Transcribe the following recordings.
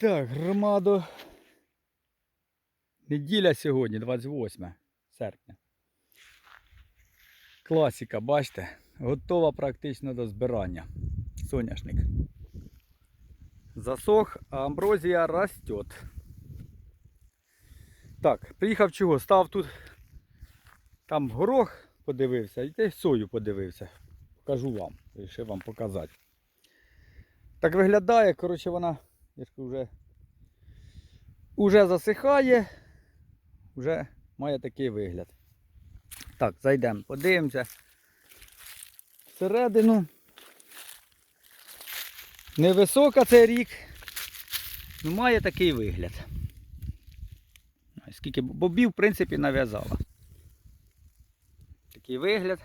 Так, громадо. Неділя сьогодні, 28 серпня. Класика, бачите, готова практично до збирання. Соняшник. Засох, а амброзія растет. Так, приїхав чого? Став тут. Там горох подивився, і те сою подивився. Покажу вам. Вирішив вам показати. Так виглядає, коротше, вона, кажу, вже, уже засихає, вже має такий вигляд. Так, зайдемо, подивимося. Всередину. Невисока цей рік. Ну, має такий вигляд. Скільки бобів, в принципі, нав'язала. Такий вигляд.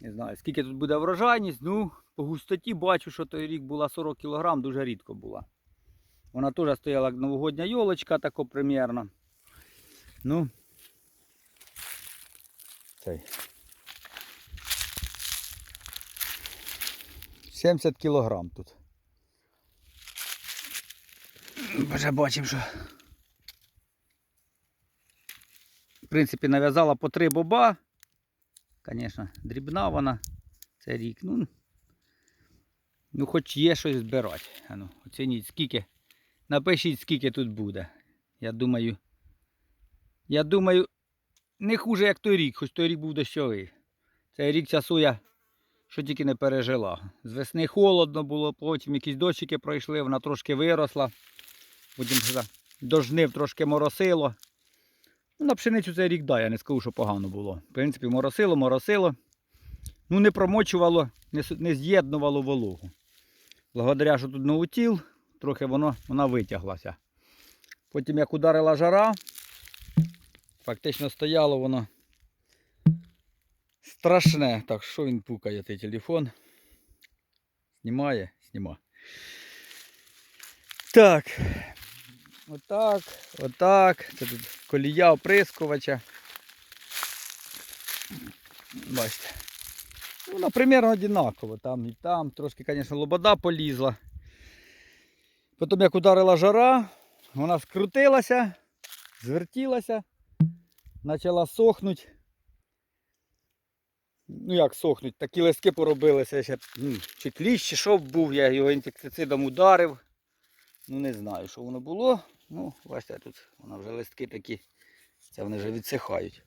Не знаю, скільки тут буде врожайність, ну, по густоті бачу, що той рік була 40 кг, дуже рідко була. Вона теж стояла як новогодня йолочка, тако примірно. Ну, цей. 70 кг тут. Вже бачимо, що. В принципі, нав'язала по три боба. Звісно, дрібна вона. Це рік. Ну, ну хоч є щось збирати. А ну, оцініть, скільки. Напишіть, скільки тут буде. Я думаю. Я думаю, не хуже, як той рік, хоч той рік був дощовий. Цей рік ця соя, що тільки не пережила. З весни холодно було, потім якісь дощики пройшли, вона трошки виросла. Потім вже до жнив трошки моросило. Ну, на пшеницю цей рік да, я не скажу, що погано було. В принципі, моросило, моросило. Ну, не промочувало, не з'єднувало вологу. Благодаря, що тут наутіл, трохи воно, вона витяглася. Потім як ударила жара, фактично стояло воно страшне. Так, що він пукає, той телефон? Знімає? Зніма. Так. Отак, отак. Це тут колія оприскувача. Бачите. Ну, Воно примерно одинаково. Там і там. Трошки, звісно, лобода полізла. Потім як ударила жара, вона скрутилася, звертілася, почала сохнути. Ну як сохнуть, такі листки поробилися ще. ну, Чи кліщ, чи що був, я його інсектицидом ударив. Ну не знаю, що воно було. Ну, бачите, тут воно вже листки такі. Це вони вже відсихають.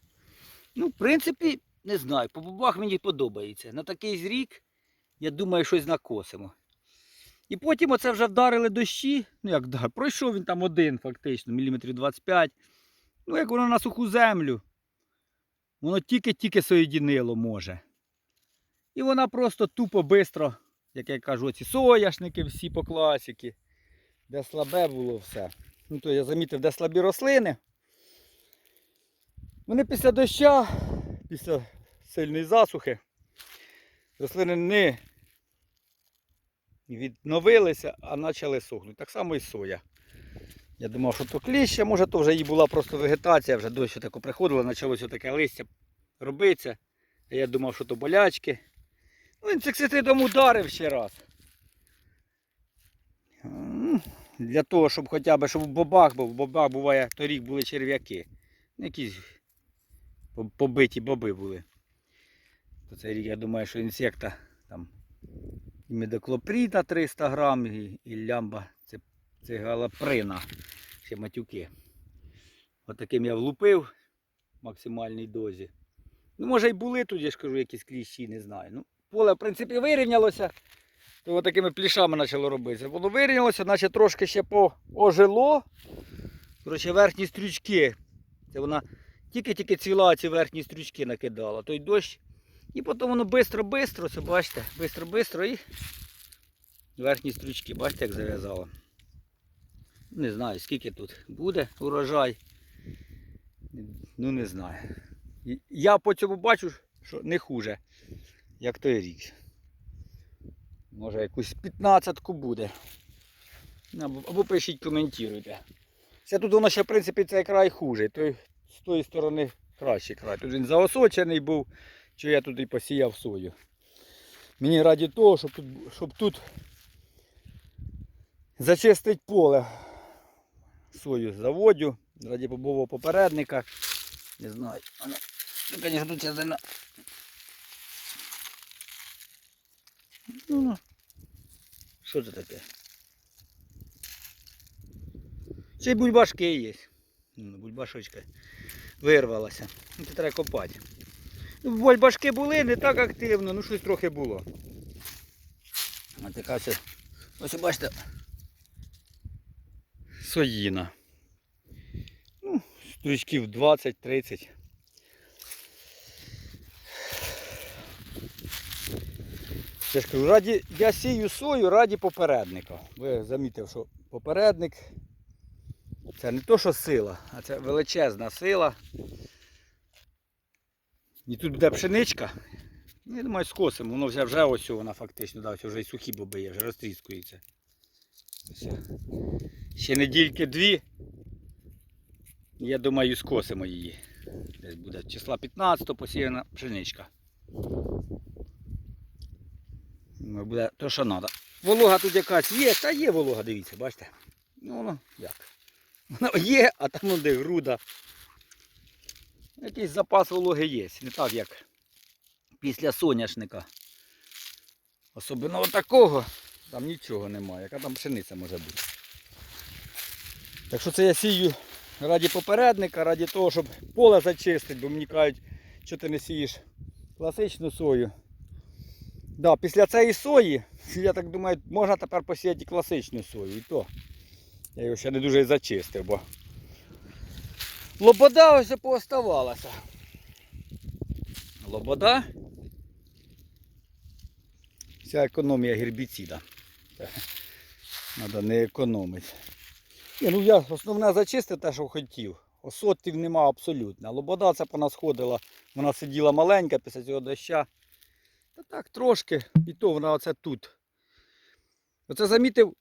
Ну, в принципі, не знаю. По бубах мені подобається. На такий зрік, я думаю, щось накосимо. І потім оце вже вдарили дощі. Ну як да, пройшов він там один, фактично, міліметрів 25. Ну, як воно на суху землю. Воно тільки-тільки соєдінило може. І вона просто тупо бистро, як я кажу, ці сояшники всі по класіки де слабе було все. Ну то я замітив, де слабі рослини. Вони після доща, після сильної засухи, рослини не відновилися, а почали сохнути. Так само і соя. Я думав, що то кліща, може то вже їй була просто вегетація, вже дощ тако приходило, почалося таке листя робитися. А я думав, що то болячки. Ну, інсектицидом ударив ще раз. Для того, щоб хоча б щоб в бобах, бо в бобах буває, торік були черв'яки. Якісь побиті боби були. То цей я думаю, що інсекта там і медоклопріда 300 грам, і, і лямба це, це галаприна, ще матюки. Отаким я влупив в максимальній дозі. Ну, може і були тут, я ж кажу, якісь кліщі, не знаю. Ну, поле, в принципі, вирівнялося. То от такими плішами почало робитися. Воно вирівнялося, наче трошки ще поожило. Коротше, верхні стрючки. Це вона тільки-тільки цвіла ці верхні стрючки накидала. Той дощ. І потім воно швидко-швидко, це бачите, швидко-швидко і верхні стрючки, бачите, як зав'язало. Не знаю, скільки тут буде урожай. Ну не знаю. Я по цьому бачу, що не хуже, як той рік. Може якусь 15 буде. Або, пишіть, коментуйте. Це тут воно ще, в принципі, цей край хуже. Той, з тої сторони кращий край. Тут він заосочений був, що я тут і посіяв сою. Мені раді того, щоб тут, щоб тут Зачистить поле. Сою заводю. Раді бобового попередника. Не знаю. Ну, звісно, тут частина. Ну, ну. Що це таке? Ще й бульбашки є. Ну, бульбашочка вирвалася. Ну, це треба копати. Бульбашки були не так активно, ну щось трохи було. Ось така ось, ось бачите, соїна. Ну, стрічків 20-30. Я ж кажу, раді, я сію сою раді попередника. Ви замітив, що попередник це не то, що сила, а це величезна сила. І тут буде пшеничка. Ну, я думаю, скосимо. Воно вже вже ось вона фактично, да, вже і сухі боби є, вже розтріскується. Ще недільки дві. Я думаю, скосимо її. Десь буде числа 15 посіяна пшеничка. Ну, буде то, що треба. Волога тут якась є, та є волога, дивіться, бачите? Ну воно як. Воно є, а там де груда. Якийсь запас вологи є. Не так як після соняшника. Особливо такого, там нічого немає. Яка там пшениця може бути. Так що це я сію раді попередника, раді того, щоб поле зачистити, бо мені кажуть, що ти не сієш класичну сою. Да, після цієї сої, я так думаю, можна тепер посіяти класичну сою. І то я його ще не дуже зачистив, бо лобода ось пооставалася. Лобода. Вся економія гербіцида. Треба не економити. Ні, ну я основне зачистив те, що хотів. Осотів нема абсолютно. Лобода це по нас ходила, вона сиділа маленька після цього доща. Та так трошки, і то вона оце тут. Оце замітив,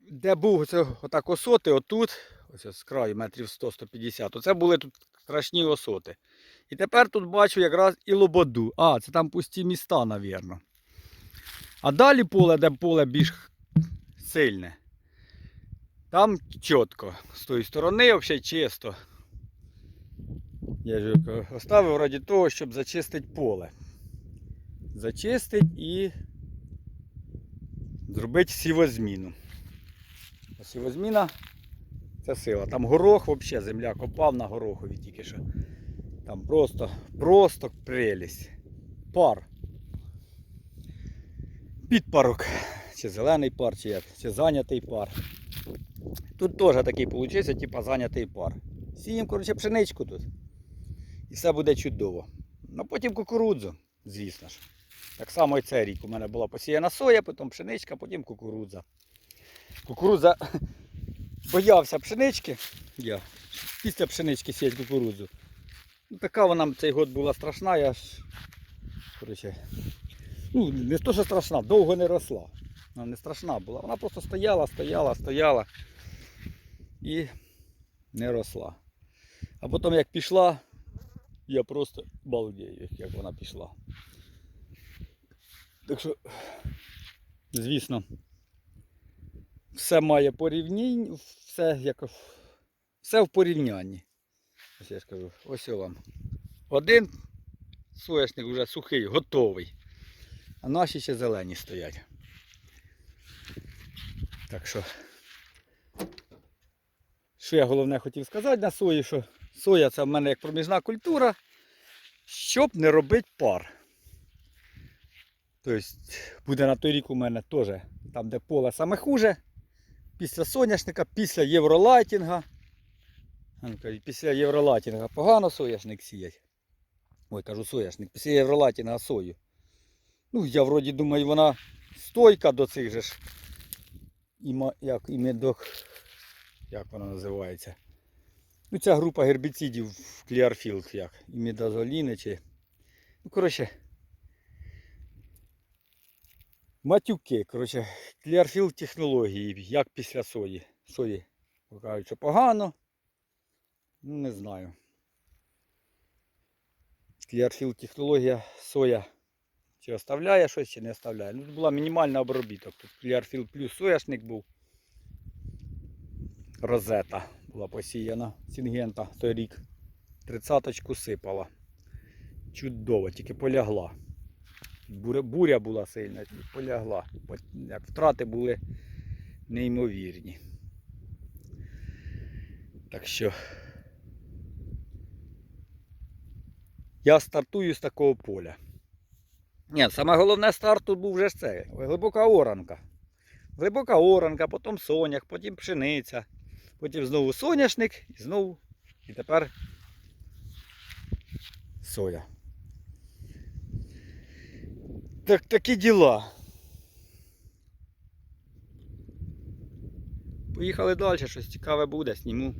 де був оце, отак осоти, отут, ось з краю метрів 100-150, оце були тут страшні осоти. І тепер тут бачу якраз і лободу. А, це там пусті міста, навірно. А далі поле, де поле більш сильне. Там чітко. З тої сторони взагалі чисто. Я ж оставив раді того, щоб зачистити поле. Зачистити і зробити сівозміну. Сівозміна це сила. Там горох взагалі земля копав на горохові тільки що. Там просто, просто прелість. Пар. Підпарок. Чи зелений пар, чи як, чи зайнятий пар. Тут теж такий вийшов, типа зайнятий пар. Сіємо, коротше, пшеничку тут. І все буде чудово. Ну потім кукурудзу, звісно ж. Так само і цей рік. У мене була посіяна соя, потім пшеничка, потім кукурудза. Кукурудза боявся пшенички. Я після пшенички сіять кукурудзу. Ну, така вона цей год була страшна, я ж. Коротше, ну, не то, що страшна, довго не росла. Вона не страшна була. Вона просто стояла, стояла, стояла і не росла. А потім як пішла, я просто балдею, як вона пішла. Так що, звісно, все має порівняння, все як все в порівнянні. Ось я ж кажу, ось вам. Один соняшник вже сухий, готовий. А наші ще зелені стоять. Так що, що я головне хотів сказати на сої, що соя це в мене як проміжна культура, щоб не робити пар. Тобто буде на той рік у мене теж там, де поле саме хуже. Після соняшника, після євролайтінга. Після євролайтінга погано соняшник сіять. Ой, кажу соняшник, після євролайтінга сою. Ну, я вроді думаю, вона стойка до цих же ж. Іма, як, імедок, як вона називається. Ну, ця група гербіцидів в Кліарфілд, як імідазоліни чи. Ну, коротше. Матюки, коротше, Кліарфілд технології, як після сої. Сої кажуть, що погано. Ну, не знаю. Кліарфілд технологія, соя Чи оставляє щось, чи не оставляє. Ну, тут була мінімальна обробіток. Тут Clearfield плюс сояшник був. Розета була посіяна. Сінгента той рік. Тридцяточку сипала. Чудово, тільки полягла. Буря, була сильна, полягла. Як втрати були неймовірні. Так що я стартую з такого поля. Ні, саме головне старт тут був вже ж це. Глибока оранка. Глибока оранка, потім соняк, потім пшениця, потім знову соняшник і знову. І тепер соя. Так, такі діла. Поїхали далі, щось цікаве буде, сніму.